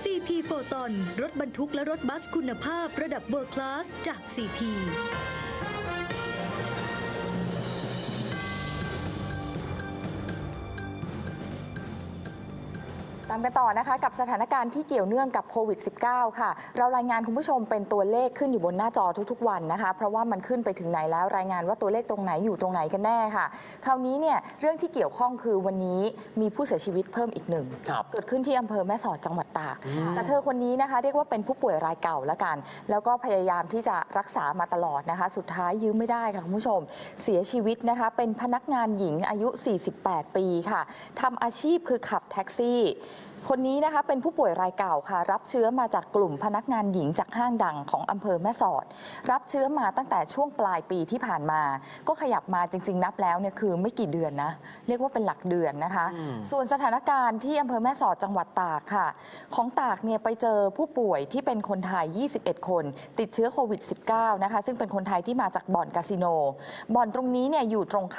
CP โฟตอนรถบรรทุกและรถบัสคุณภาพระดับเวอร์คลาสจาก CP ตามกันต่อนะคะกับสถานการณ์ที่เกี่ยวเนื่องกับโควิด -19 ค่ะ เรารายงานคุณผู้ชมเป็นตัวเลขขึ้นอยู่บนหน้าจอทุกๆ วันนะคะ เพราะว่ามันขึ้นไปถึงไหนแล้วรายงานว่าตัวเลขตรงไหนอยู่ตรงไหนกันแน่ค่ะ คราวนี้เนี่ยเรื่องที่เกี่ยวข้องคือวันนี้มีผู้เสียชีวิตเพิ่มอีกหนึ่ง ครับเกิดขึ้นที่อำเภอแม่สอดจังหวัดตาก แต่เธอคนนี้นะคะ เรียกว่าเป็นผู้ป่วยรายเก่าแล้วกัน แล้วก็พยายามที่จะรักษามาตลอดนะคะ สุดท้ายยืมไม่ได้ค่ะคุณผู้ชม เสียชีวิตนะคะ เป็นพนักงานหญิงอายุ 48 ปีค่ะทำอาชีพคือขับแท็กซี่ คนนี้นะคะเป็นผู้ป่วยรายเก่าค่ะ รับเชื้อมาจากกลุ่มพนักงานหญิงจากห้างดังของอำเภอแม่สอด รับเชื้อมาตั้งแต่ช่วงปลายปีที่ผ่านมา ก็ขยับมาจริง ๆ นับแล้วเนี่ยคือไม่กี่เดือนนะ เรียกว่าเป็นหลักเดือนนะคะ ส่วนสถานการณ์ที่อำเภอแม่สอดจังหวัดตากค่ะ ของตากเนี่ยไปเจอผู้ป่วยที่เป็นคนไทย 21 คน ติดเชื้อโควิด -19 นะคะซึ่งเป็นคนไทยที่มาจากบ่อนคาสิโนบ่อนตรงนี้เนี่ยอยู่ตรงข้าม